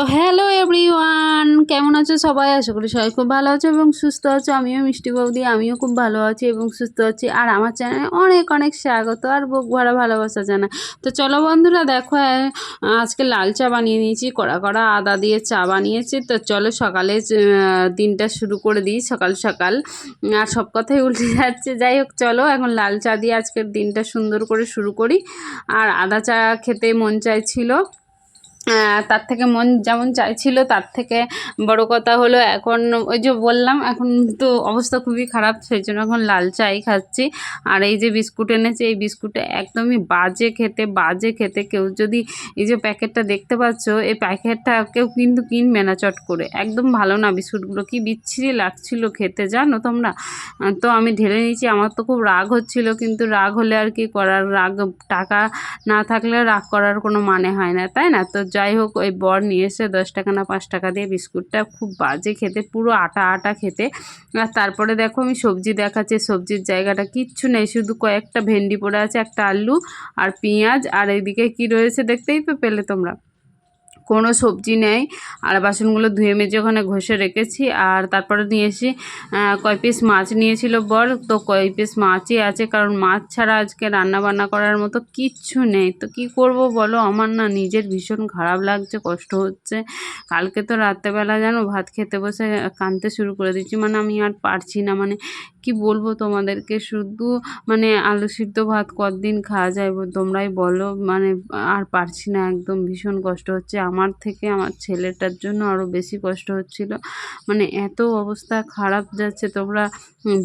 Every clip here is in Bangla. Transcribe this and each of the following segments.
তো হ্যালো এভরিওয়ান কেমন আছো সবাই? আশা করি সবাই খুব ভালো আছো এবং সুস্থ আছো। আমিও মিষ্টি বৌদি, আমিও খুব ভালো আছি এবং সুস্থ আছি। আর আমার চ্যানেলে অনেক অনেক স্বাগত আর বুক ভরা ভালোবাসা জানা তো চলো বন্ধুরা, দেখো আজকে লাল চা বানিয়ে নিয়েছি, কড়া কড়া আদা দিয়ে চা বানিয়েছি। তো চলো সকালে দিনটা শুরু করে দিই সকাল সকাল। আর সব কথাই উল্টে যাচ্ছে। যাই হোক, চলো এখন লাল চা দিয়ে আজকের দিনটা সুন্দর করে শুরু করি। আর আদা চা খেতে মন চাইছিল। তার থেকে মন যেমন চাইছিল, তার থেকে বড় কথা হলো এখন ওই যে বললাম, এখন তো অবস্থা খুবই খারাপ, সেই জন্য এখন লাল চাই খাচ্ছি। আর এই যে বিস্কুট এনেছে, এই বিস্কুটে একদমই বাজে খেতে বাজে খেতে। কেউ যদি এই যে প্যাকেটটা দেখতে পাচ্ছ, এই প্যাকেটটা কেউ কিন্তু কিনবে না চট করে। একদম ভালো না বিস্কুটগুলো। কি বিচ্ছিরি লাগছিল খেতে, জানো তোমরা? তো আমি ঢেলে নিয়েছি। আমার তো খুব রাগ হচ্ছিল, কিন্তু রাগ হলে আর কি করার? রাগ, টাকা না থাকলে রাগ করার কোনো মানে হয় না, তাই না? তো যাই হোক, ওই বর নিয়ে এসে দশ টাকা না পাঁচ টাকা দিয়ে বিস্কুটটা খুব বাজে খেতে, পুরো আটা আটা খেতে। আর তারপরে দেখো আমি সবজি দেখাচ্ছি, সবজির জায়গাটা কিচ্ছু নেই, শুধু কয়েকটা ভেন্ডি পড়ে আছে, একটা আলু আর পেঁয়াজ। আর এইদিকে কি রয়েছে দেখতেই তো পেলে তোমরা। কোনো সবজি নেই। আর বাসনগুলো ধুয়ে মেজে ওখানে ঘষে রেখেছি। আর তারপরে নিয়ে এসে আহ, কয় পিস মাছ নিয়েছিল বর তো কয় পিস মাছই আছে। কারণ মাছ ছাড়া আজকে রান্না বান্না করার মতো কিচ্ছু নেই। তো কি করব বলো? আমার না নিজের ভীষণ খারাপ লাগছে কষ্ট হচ্ছে। কালকে তো রাত্রেবেলা জানো ভাত খেতে বসে কাঁদতে শুরু করে দিচ্ছি মানে আমি আর পারছি না। মানে কি বলব তোমাদেরকে? শুধু মানে আলু সিদ্ধ ভাত কতদিন খাওয়া যায় তোমরাই বলো। মানে আর পারছি না। একদম ভীষণ কষ্ট হচ্ছে। আমার থেকে আমার ছেলেটার জন্য আরও বেশি কষ্ট হচ্ছিল। মানে এত অবস্থা খারাপ যাচ্ছে, তোমরা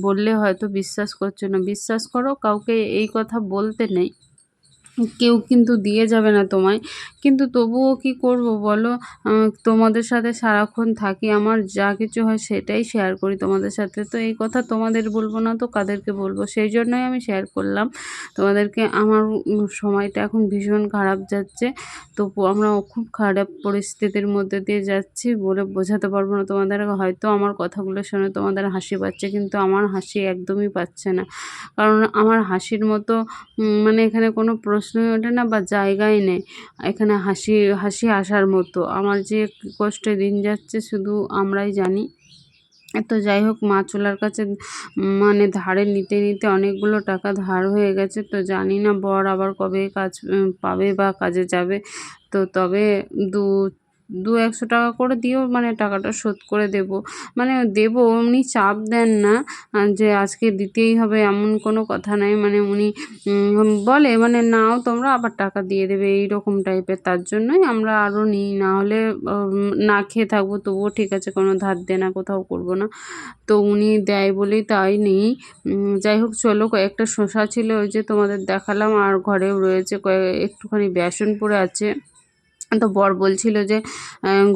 বললে হয়তো বিশ্বাস করছ না। বিশ্বাস করো, কাউকে এই কথা বলতে নেই। কেউ কিন্তু দিয়ে যাবে না তোমায়। কিন্তু তবুও কি করব বলো? তোমাদের সাথে সারাক্ষণ থাকি, আমার যা কিছু হয় সেটাই শেয়ার করি তোমাদের সাথে। তো এই কথা তোমাদের বলব না তো কাদেরকে বলব? সেই জন্যই আমি শেয়ার করলাম। তোমাদেরকে আমার সময়টা এখন ভীষণ খারাপ যাচ্ছে। তো আমরা খুব খারাপ পরিস্থিতির মধ্যে দিয়ে যাচ্ছি বলে বোঝাতে পারব না তোমাদের। হয়তো আমার কথাগুলো শুনে তোমাদের হাসি পাচ্ছে, কিন্তু আমার হাসি একদমই পাচ্ছে না। কারণ আমার হাসির মতো মানে এখানে কোনো প্রশ্নই ওঠে না বা জায়গাই নেই। এখানে হাসি হাসি আসার মতো। আমার যে কষ্টে দিন যাচ্ছে, শুধু আমরাই জানি। তো যাই হোক, মা চোলার কাছে মানে ধারে নিতে নিতে অনেকগুলো টাকা ধার হয়ে গেছে। তো জানি না বর আবার কবে কাজ, পাবে বা কাজে যাবে। তো তবে দু দু একশো টাকা করে দিয়েও মানে টাকাটা শোধ করে দেব। মানে দেব, উনি চাপ দেন না যে আজকে দিতেই হবে, এমন কোনো কথা নাই। মানে উনি বলে মানে নাও তোমরা, আবার টাকা দিয়ে দেবে এই রকম টাইপের। তার জন্যই আমরা আরও নিই, না হলে না খেয়ে থাকব, তবুও ঠিক আছে, কোনো ধার দেনা কোথাও করব না। তো উনি দেয় বলেই তাই নেই। যাই হোক, চলো, কয়েকটা শশা ছিল, ওই যে তোমাদের দেখালাম, আর ঘরেও রয়েছে কয়েক একটুখানি বেসন পড়ে আছে। তো বর বলছিল যে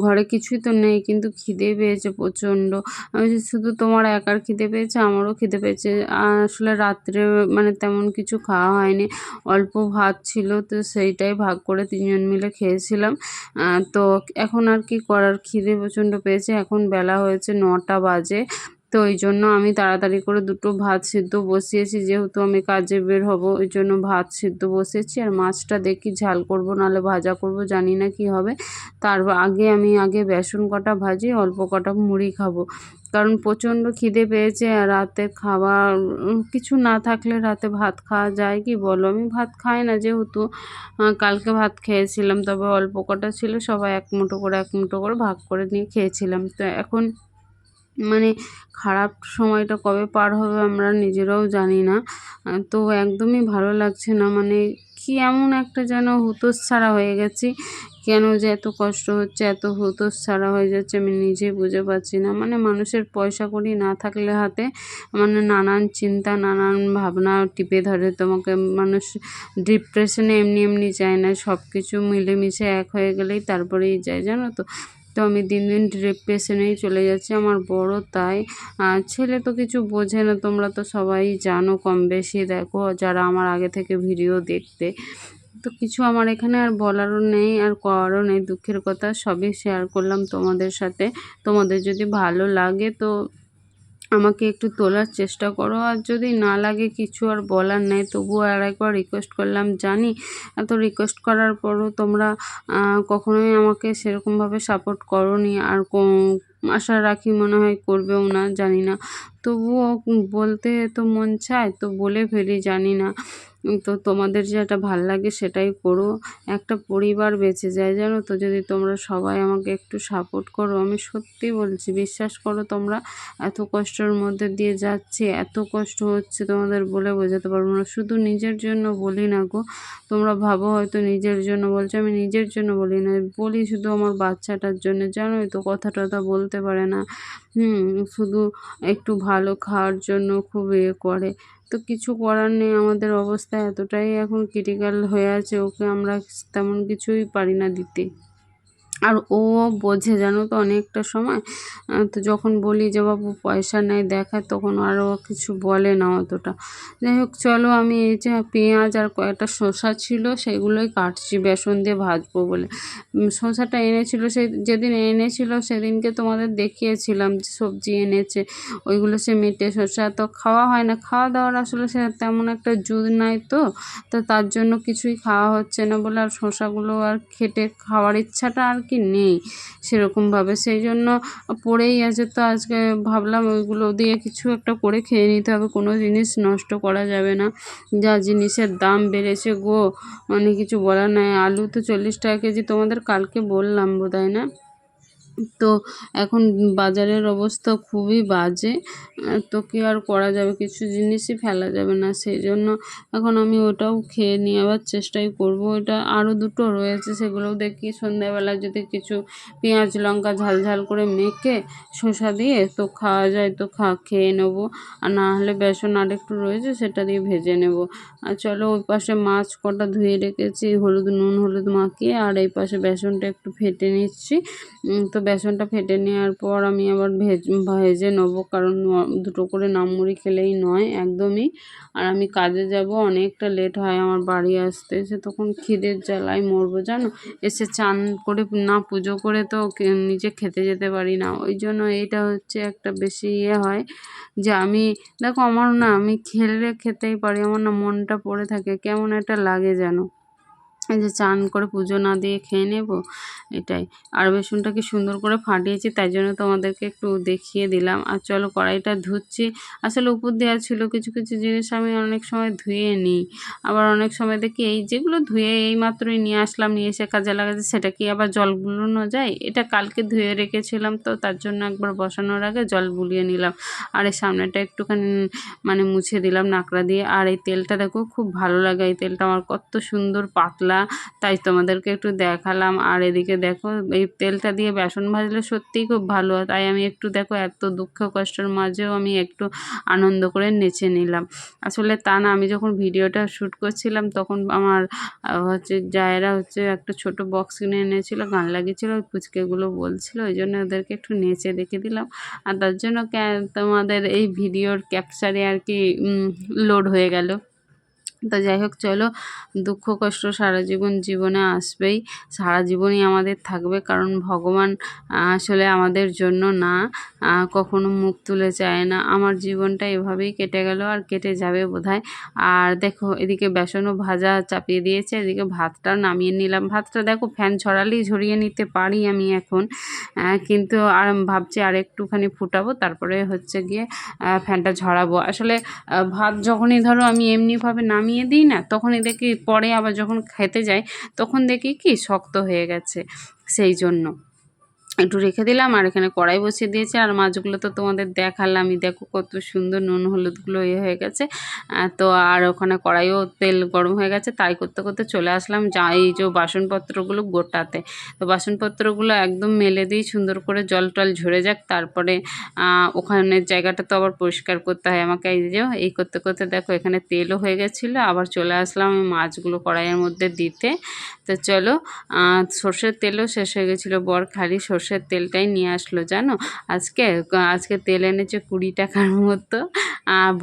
ঘরে কিছুই তো নেই, কিন্তু খিদে পেয়েছে প্রচণ্ড। আমি শুধু তোমার একার খিদে পেয়েছে, আমারও খিদে পেয়েছে। আসলে রাত্রে মানে তেমন কিছু খাওয়া হয়নি, অল্প ভাত ছিল, তো সেইটাই ভাগ করে তিনজন মিলে খেয়েছিলাম। তো এখন আর কি করার? খিদে প্রচণ্ড পেয়েছে, এখন বেলা হয়েছে নটা বাজে। তো ওই জন্য আমি তাড়াতাড়ি করে দুটো ভাত সিদ্ধ বসিয়েছি, যেহেতু আমি কাজে বের হব, ওই জন্য ভাত সিদ্ধ বসিয়েছি আর মাছটা দেখি ঝাল করব, নাহলে ভাজা করব, জানি না কি হবে। তার আগে আমি আগে বেসন কটা ভাজি, অল্প কটা মুড়ি খাব। কারণ প্রচণ্ড খিদে পেয়েছে, আর রাতে খাবার কিছু না থাকলে রাতে ভাত খাওয়া যায় কি বলো? আমি ভাত খাই না যেহেতু কালকে ভাত খেয়েছিলাম, তবে অল্প কটা ছিল, সবাই এক মুঠো করে, এক মুঠো করে ভাগ করে নিয়ে খেয়েছিলাম। তো এখন মানে খারাপ সময়টা কবে পার হবে আমরা নিজেরাও জানি না। তো একদমই ভালো লাগছে না। মানে কি এমন একটা যেন হুতোষ-ছাড়া হয়ে গেছি। কেন যে এত কষ্ট হচ্ছে, এত হুতোষ-ছাড়া হয়ে যাচ্ছে আমি নিজে বুঝে পাচ্ছি না। মানে মানুষের পয়সা কড়ি না থাকলে হাতে মানে নানান চিন্তা, নানান ভাবনা টিপে ধরে। তোমাকে মানুষ ডিপ্রেশনে এমনি এমনি যায় না। সব কিছু মিলেমিশে এক হয়ে গেলেই তারপরেই যায়। জানো তো? তো আমি দিন দিন ডিপ্রেশনেই চলে যাচ্ছি আমার বড় তাই। ছেলে তো কিছু বোঝে না, তোমরা তো সবাই জানো কম বেশি, দেখো যারা আমার আগে থেকে ভিডিও দেখতে। তো কিছু আমার এখানে আর বলারও নেই, আর করারও নেই, দুঃখের কথা সবই শেয়ার করলাম তোমাদের সাথে। তোমাদের যদি ভালো লাগে তো আমাকে একটু তোলার চেষ্টা করো। আর যদি না লাগে কিছু আর বলার নেই তবুও আর একবার রিকোয়েস্ট করলাম, জানি এত রিকোয়েস্ট করার পরও তোমরা কখনোই আমাকে সেরকমভাবে সাপোর্ট করো নি আর আশা রাখি মনে হয় করবেও না, জানি না। তবুও বলতে তো মন চায়, তো বলে ফেলি, জানি না। তো তোমাদের যেটা ভালো লাগে সেটাই করো। একটা পরিবার বেঁচে যায়, জানো তো? যদি তোমরা সবাই আমাকে একটু সাপোর্ট করো, আমি সত্যি বলছি, বিশ্বাস করো তোমরা এত কষ্টের মধ্যে দিয়ে যাচ্ছি, এত কষ্ট হচ্ছে তোমাদের বলে বোঝাতে পারব না। শুধু নিজের জন্য বলি না গো, তোমরা ভাবো হয়তো নিজের জন্য বলছো, আমি নিজের জন্য বলি না। বলি শুধু আমার বাচ্চাটার জন্য, জানোই তো কথা টথা বলতে পারে না। হুম, শুধু একটু ভালো খাওয়ার জন্য খুব ইয়ে করে। তো কিছু করার নেই, আমাদের অবস্থা এতটাই এখন ক্রিটিক্যাল হয়ে আছে, ওকে আমরা তেমন কিছুই পারি না দিতে। আর ও বোঝে জানো তো অনেকটা সময়? তো যখন বলি যে, বাবু, পয়সা নেই, দেখায়, তখন আরও কিছু বলে না অতটা। যাই হোক, চলো আমি এই যে পেঁয়াজ আর কয়েকটা শসা ছিল, সেগুলোই কাটছি, বেসন দিয়ে ভাজবো বলে। শসাটা এনেছিল সেই যেদিন এনেছিল, সেদিনকে তোমাদের দেখিয়েছিলাম যে সবজি এনেছে, ওইগুলো সে মেটে শসা। তো খাওয়া হয় না, খাওয়া দাওয়ার আসলে সে তেমন একটা জুদ নাই তো তো তার জন্য কিছুই খাওয়া হচ্ছে না বলে আর শসাগুলো আর খেটে খাওয়ার ইচ্ছাটা আর কি নেই সেরকমভাবে। সেই জন্য পড়েই আছে তো আজকে ভাবলাম ওইগুলো দিয়ে কিছু একটা করে খেয়ে নিতে হবে, কোনো জিনিস নষ্ট করা যাবে না। যা জিনিসের দাম বেড়েছে গো মানে কিছু বলার নাই। আলু তো চল্লিশ টাকা কেজি তোমাদের কালকে বললাম বোধ হয় না? তো এখন বাজারের অবস্থা খুবই বাজে। তো কি আর করা যাবে? কিছু জিনিসই ফেলা যাবে না। সেই জন্য এখন আমি ওটাও খেয়ে নিয়ে নেওয়ার চেষ্টাই করব। ওটা আরও দুটো রয়েছে, সেগুলোও দেখি। সন্ধ্যাবেলা যদি কিছু পেঁয়াজ, লঙ্কা ঝাল ঝাল করে মেখে শসা দিয়ে তো খাওয়া যায়, তো খা, খেয়ে নেব। আর না হলে বেসন আরেকটু রয়েছে, সেটা দিয়ে ভেজে নেব। আর চলো ওই পাশে মাছ কটা ধুয়ে রেখেছি, হলুদ, নুন, হলুদ মাখিয়ে, আর এই পাশে বেসনটা একটু ফেটে নিচ্ছি। তো বেসনটা ফেটে নেওয়ার পর আমি আবার ভেজ, ভেজে নেব। কারণ দুটো করে নামমুড়ি খেলেই নয় একদমই। আর আমি কাজে যাব, অনেকটা লেট হয় আমার বাড়ি আসতে। সে তখন খিদের জ্বালায় মরবো, জানো? এসে চান করে না, পুজো করে তো নিজে খেতে যেতে পারি না। ওই জন্য এইটা হচ্ছে একটা বেশি ইয়ে হয় যে আমি, দেখো আমার না, আমি খেলে খেতেই পারি। আমার না মনটা পড়ে থাকে। কেমন একটা লাগে যেন। যে চান করে পুজো না দিয়ে খেয়ে নেব, এটাই। আর বেসনটাকে সুন্দর করে ফাটিয়েছি, তাই জন্য তোমাদেরকে একটু দেখিয়ে দিলাম। আর চলো কড়াইটা ধুচ্ছি। আসলে উপর দেওয়া ছিল কিছু কিছু জিনিস আমি অনেক সময় ধুয়ে নিই। আবার অনেক সময় দেখি এই যেগুলো ধুয়ে এই মাত্রই নিয়ে আসলাম, নিয়ে এসে কাজে লাগাতে, সেটা কি আবার জল বুলানো যায়? এটা কালকে ধুয়ে রেখেছিলাম তো, তার জন্য একবার বসানোর আগে জল বুলিয়ে নিলাম। আর এই সামনেটা একটুখানি মানে মুছে দিলাম নাকড়া দিয়ে। আর এই তেলটা দেখো, খুব ভালো লাগে। এই তেলটা আমার কত সুন্দর পাতলা তাই তোমাদেরকে একটু দেখালাম। আর এদিকে দেখো, এই তেলটা দিয়ে বেসন ভাজলে সত্যিই খুব ভালো হয়। তাই আমি একটু দেখো, এত দুঃখ কষ্টের মাঝেও আমি একটু আনন্দ করে নেচে নিলাম। আসলে তা না, আমি যখন ভিডিওটা শ্যুট করছিলাম তখন আমার হচ্ছে জায়েরা হচ্ছে একটা ছোট বক্স কিনে এনেছিল, গান লাগিয়েছিল, ওই পুচকেগুলো বলছিল, ওই জন্য ওদেরকে একটু নেচে দেখে দিলাম। আর তার জন্য তোমাদের এই ভিডিওর ক্যাপচারে আর কি লোড হয়ে গেল। তো যাই হোক, চলো। দুঃখ, কষ্ট সারা জীবন জীবনে আসবেই। সারা জীবনই আমাদের থাকবে, কারণ ভগবান আসলে আমাদের জন্য না। কখনো মুখ তুলে চায় না। আমার জীবনটা এভাবেই কেটে গেল আর কেটে যাবে বোধহয়। আর দেখো, এদিকে বেসনও ভাজা চাপিয়ে দিয়েছে। এদিকে ভাতটা নামিয়ে নিলাম। ভাতটা দেখো, ফ্যান ছড়ালেই ঝরিয়ে নিতে পারি আমি এখন। কিন্তু আর ভাবছি আর একটুখানি ফুটাবো, তারপরে হচ্ছে গিয়ে ফ্যানটা ঝরাবো। আসলে ভাত যখনই ধরো আমি এমনিভাবে নামিয়ে দিই না তখনই দেখি পরে আবার যখন খেতে যাই, তখন দেখি কি শক্ত হয়ে গেছে, সেই জন্য। একটু রেখে দিলাম আর এখানে কড়াই বসিয়ে দিয়েছি। আর মাছগুলো তো তোমাদের দেখালামই দেখো কত সুন্দর নুন হলুদগুলো ইয়ে হয়ে গেছে। তো আর ওখানে কড়াইও তেল গরম হয়ে গেছে। তাই করতে করতে চলে আসলাম যা এই যে বাসনপত্রগুলো গোটাতে। তো বাসনপত্রগুলো একদম মেলে দিই, সুন্দর করে জল টল ঝরে যাক। তারপরে ওখানের জায়গাটা তো আবার পরিষ্কার করতে হয় আমাকে। এই যে, এই করতে করতে দেখো এখানে তেলও হয়ে গেছিল। আবার চলে আসলাম মাছগুলো কড়াইয়ের মধ্যে দিতে। তো চলো সর্ষের তেলও শেষ হয়ে গেছিল। বর খালি সর্ষে সর্ষের তেলটাই নিয়ে আসলো, জানো? আজকে আজকে তেল এনেছে কুড়ি টাকার মতো।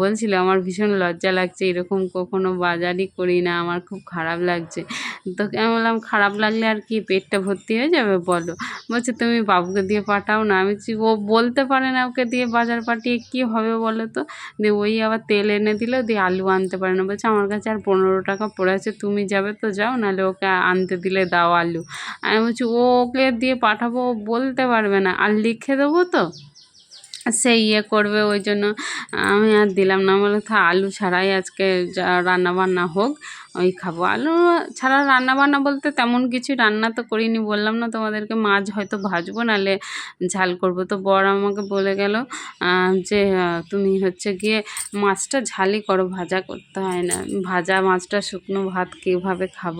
বলছিল, আমার ভীষণ লজ্জা লাগছে, এরকম কখনো বাজারই করি না, আমার খুব খারাপ লাগছে। তো আমি বললাম, খারাপ লাগলে আর কি, পেটটা ভর্তি হয়ে যাবে, বলো। বলছে, তুমি বাবুকে দিয়ে পাঠাও না। আমি ও বলতে পারে না ওকে দিয়ে বাজার পাঠিয়ে, কি হবে বলো তো? দিয়ে ওই আবার তেল এনে দিল, দিয়ে আলু আনতে পারে না। বলছে, আমার কাছে আর পনেরো টাকা পড়ে আছে, তুমি যাবে তো যাও, নাহলে ওকে আনতে দিলে দাও আলু। আমি বলছি, ও ওকে দিয়ে পাঠাবো বলতে পারবে না। আর লিখে দেবো তো? সে ইয়ে করবে, ওই জন্য আমি আর দিলাম না। বলে থা আলু ছাড়াই আজকে যা রান্না বান্না হোক ওই খাব। আলু ছাড়া রান্না বান্না বলতে তেমন কিছু রান্না তো করিনি, বললাম না তোমাদেরকে মাছ হয়তো ভাজবো নাহলে ঝাল করব। তো বর আমাকে বলে গেল যে তুমি হচ্ছে গিয়ে মাছটা ঝালই করো, ভাজা করতে হয় না। ভাজা মাছটা শুকনো ভাত কীভাবে খাব?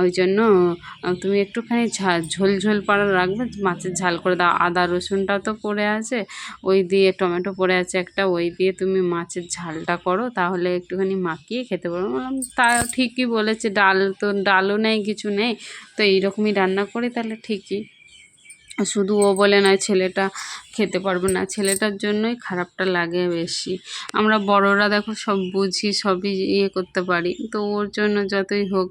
ওই জন্য তুমি একটুখানি ঝোল ঝোল পাড়া রাখবে, মাছের ঝাল করে দাও। আদা রসুনটাও তো পড়ে আছে, ওই দিয়ে টমেটো পড়ে আছে একটা, ওই দিয়ে তুমি মাছের ঝালটা করো, তাহলে একটুখানি মাখিয়ে খেতে পারো। বললাম, তা ঠিকই বলেছে, ডাল তো, ডালও নেই, কিছু নেই, তো এইরকমই রান্না করি তাহলে ঠিকই। শুধু ও বলে নয়, ছেলেটা খেতে পারবে না। ছেলেটার জন্যই খারাপটা লাগে বেশি। আমরা বড়রা দেখো সব বুঝি, সবই ইয়ে করতে পারি। তো ওর জন্য যতই হোক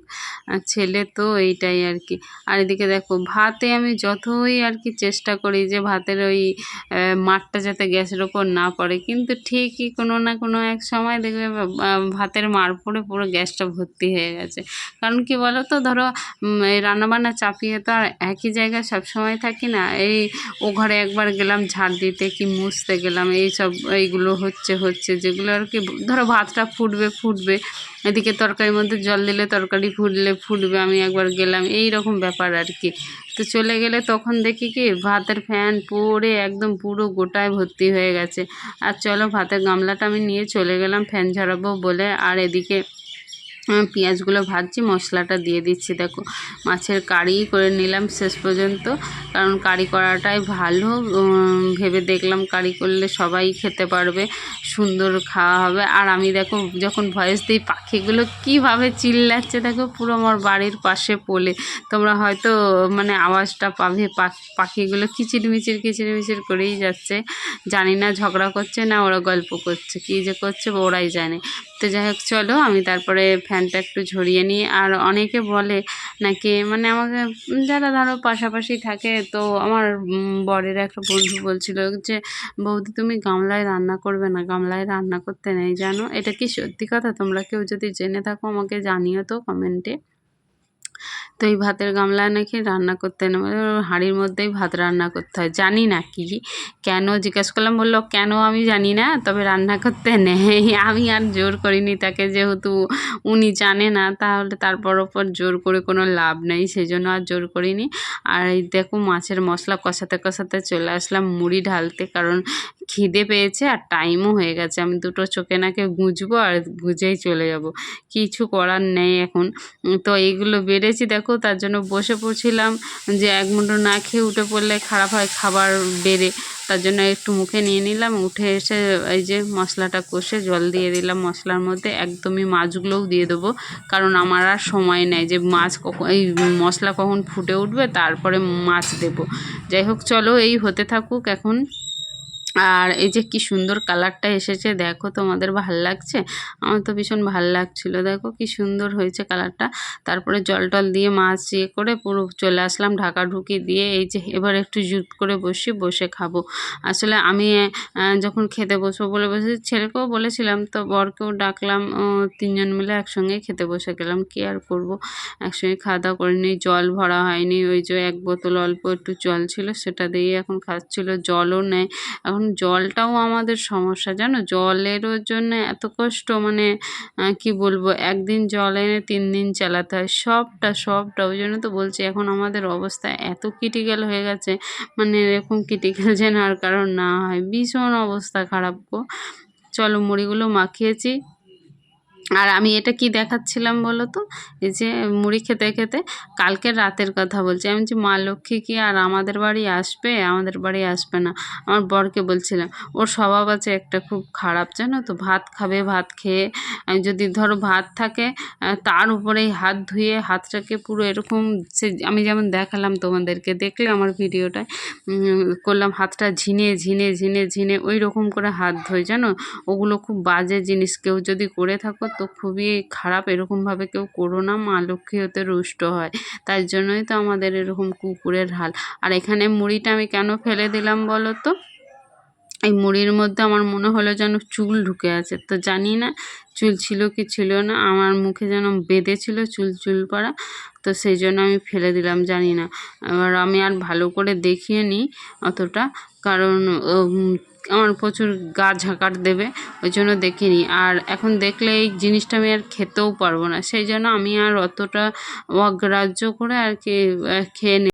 ছেলে তো এইটাই আর কি। আর এদিকে দেখো, ভাতে আমি যতই আর কি চেষ্টা করি যে ভাতের ওই মাঠটা যাতে গ্যাসের ওপর না পড়ে, কিন্তু ঠিকই কোনো না কোনো এক সময় দেখবে ভাতের মার পড়ে পুরো গ্যাসটা ভর্তি হয়ে গেছে। কারণ কি বলো তো ধরো রান্নাবান্না চাপিয়ে তো আর একই জায়গায় সবসময় থাকি না। এই ও ঘরে একবার গেলাম ঝাড় দিতে কি মুছতে গেলাম এই সব এইগুলো হচ্ছে হচ্ছে, যেগুলো আর কি, ধরো ভাতটা ফুটবে ফুটবে, এদিকে তরকারির মধ্যে জল দিলে তরকারি ফুটলে ফুটবে, আমি একবার গেলাম এই রকম ব্যাপার আর কি। তো চলে গেলে তখন দেখি কি, ভাতের ফ্যান পড়ে একদম পুরো গোটায় ভর্তি হয়ে গেছে। আর চলো ভাতের গামলাটা আমি নিয়ে চলে গেলাম, ফ্যান ঝরাবো বলে, আর এদিকে পেঁয়াজগুলো ভাজছি, মশলাটা দিয়ে দিচ্ছি, দেখো। মাছের কারি করে নিলাম শেষ পর্যন্ত, কারণ কারি করাটাই ভালো। ভেবে দেখলাম কারি করলে সবাই খেতে পারবে, সুন্দর খাওয়া হবে। আর আমি দেখো, যখন ভয়েস দিই, পাখিগুলো কীভাবে চিল্লাচ্ছে, দেখো, পুরো আমার বাড়ির পাশে পোলে। তোমরা হয়তো মানে আওয়াজটা পাবে পাখ- পাখিগুলো কিচিরমিচির কিচিরমিচির করেই যাচ্ছে। জানি না ঝগড়া করছে না ওরা গল্প করছে, কী যে করছে ওরাই জানে। তো যাই হোক, চলো আমি তারপরে ফ্যানটা একটু ঝরিয়ে নিই। আর অনেকে বলে নাকি মানে আমাকে, যারা ধরো পাশাপাশি থাকে, তো আমার বরের একটা বন্ধু বলছিল যে, বৌদি, তুমি গামলায় রান্না করবে না, গামলায় রান্না করতে নেই জানো? এটা কি সত্যি কথা? তোমরা কেউ যদি জেনে থাকো আমাকে জানিও তো কমেন্টে। তো এই ভাতের গামলা নাকি রান্না করতে নেই। হাঁড়ির মধ্যেই ভাত রান্না করতে হয়। জানি না কি কেন জিজ্ঞেস করলাম, বলল, কেন আমি জানি না, তবে রান্না করতে নেই। আমি আর জোর করিনি তাকে, যেহেতু উনি জানে না, তাহলে তারপর ওপর জোর করে কোনো লাভ নেই সেই জন্য আর জোর করিনি। আর এই দেখো, মাছের মশলা কষাতে কষাতে চলে আসলাম মুড়ি ঢালতে, কারণ খিদে পেয়েছে আর টাইমও হয়ে গেছে। আমি দুটো চোখে নাকে গুঁজবো আর গুঁজেই চলে যাব। কিছু করার নেই এখন। তো এইগুলো বেড়েছি, দেখো তার জন্য বসে পড়ছিলাম যে এক মুঠো না খেয়ে উঠে পড়লে খারাপ হয়, খাবার বেড়ে। তার জন্য একটু মুখে নিয়ে নিলাম, উঠে এসে এই যে মশলাটা কষে জল দিয়ে দিলাম। মশলার মধ্যে একদমই মাছগুলোও দিয়ে দেবো, কারণ আমার আর সময় নেই যে মাছ কখন, এই মশলা কখন ফুটে উঠবে, তারপরে মাছ দেবো। যাই হোক, চলো এই হতে থাকুক এখন। আর এই যে কি সুন্দর কালারটা এসেছে, দেখো তোমাদের ভালো লাগছে? আমার তো ভীষণ ভালো লাগছিল, দেখো কি সুন্দর হয়েছে কালারটা। তারপরে জল টল দিয়ে মাছ ইয়ে করে পুরো চলে আসলাম ঢাকা ঢুকি দিয়ে, এই যে এবার একটু জুত করে বসি, বসে খাব। আসলে আমি যখন খেতে বসবো বলে বসে ছেলেকেও বলেছিলাম, তো বরকেও ডাকলাম তিনজন মিলে একসঙ্গে খেতে বসে গেলাম, কি আর করব? একসঙ্গে খাওয়া দাওয়া করিনি জল ভরা হয়নি, ওই যে এক বোতল অল্প একটু জল ছিল, সেটা দিয়ে এখন খাচ্ছিল, জলও নেয় এখন জলটাও আমাদের সমস্যা, জানো? জলেরও জন্য এত কষ্ট মানে কি বলব? একদিন জল এনে তিন দিন চালাতে হয়। সবটা সবটা, ওই জন্য তো বলছি এখন আমাদের অবস্থা এত ক্রিটিক্যাল হয়ে গেছে মানে এরকম ক্রিটিক্যাল যেন আর কারণ না হয়। ভীষণ অবস্থা খারাপ গো। চলো মুড়িগুলো মাখিয়েছি। আর আমি এটা কি দেখাচ্ছিলাম বলো তো এই যে মুড়ি খেতে খেতে কালকের রাতের কথা বলছি। আমি যে মা লক্ষ্মী কি আর আমাদের বাড়ি আসবে? আমাদের বাড়ি আসবে না। আমার বরকে বলছিলাম, ওর স্বভাব আছে একটা খুব খারাপ, জানো তো? ভাত খাবে, ভাত খেয়ে যদি ধরো ভাত থাকে তার উপরেই হাত ধুয়ে হাতটাকে পুরো এরকম সে, আমি যেমন দেখালাম তোমাদেরকে, দেখলে আমার ভিডিওটায় করলাম হাতটা ঝিনে ঝিনে ঝিনে ঝিনে, ওই রকম করে হাত ধোয়, জানো? ওগুলো খুব বাজে জিনিস। কেউ যদি করে থাকো তো খুবই খারাপ। এরকমভাবে কেউ করো না, মা লক্ষ্মী হতে রুষ্ট হয়। তাই জন্যই তো আমাদের এরকম কুকুরের হাল। আর এখানে মুড়িটা আমি কেন ফেলে দিলাম বলো তো? এই মুড়ির মধ্যে আমার মনে হলো যেন চুল ঢুকে আছে। তো জানি না চুল ছিল কি ছিল না, আমার মুখে যেন বেঁধেছিল চুল চুল পড়া। তো সেই জন্য আমি ফেলে দিলাম, জানি না। এবার আমি আর ভালো করে দেখিয়ে নিই অতটা, কারণ আমার প্রচুর গা ঝাঁকার দেবে, ওই জন্য দেখিনি। আর এখন দেখলে এই জিনিসটা আমি আর খেতেও পারব না, সেই জন্য আমি আর অতটা অগ্রাহ্য করে আর কি খেয়ে